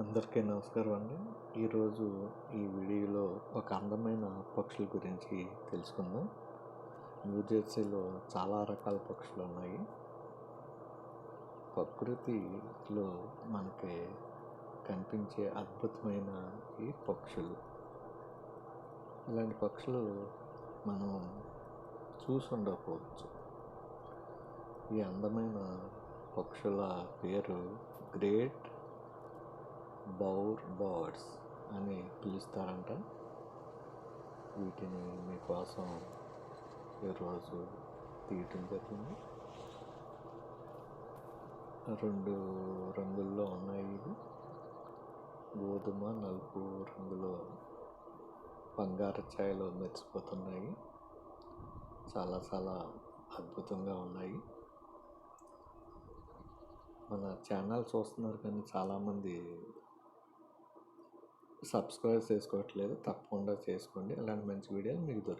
అందరికీ నమస్కారం అండి. ఈరోజు ఈ వీడియోలో ఒక అందమైన పక్షుల గురించి తెలుసుకుందాం. న్యూజెర్సీలో చాలా రకాల పక్షులు ఉన్నాయి. ప్రకృతిలో మనకి కనిపించే అద్భుతమైన ఈ పక్షులు. ఇలాంటి పక్షులు మనం చూసి ఉండకపోవచ్చు. ఈ అందమైన పక్షుల పేరు గ్రేట్ బౌర్ బర్డ్స్ అని పిలుస్తారంట. వీటిని మీకోసం ఈరోజు తీయటం జరిగింది. రెండు రంగుల్లో ఉన్నాయి ఇవి. గోధుమ నలుపు రంగులో బంగారు ఛాయలో మెరిసిపోతున్నాయి. చాలా చాలా అద్భుతంగా ఉన్నాయి. మన ఛానల్ చూస్తున్నారు కానీ చాలామంది సబ్స్క్రైబ్ చేసుకోవట్లేదు తప్పకుండా చేసుకోండి. అలాంటి మంచి వీడియోలు మీకు దొరుకుతాయి.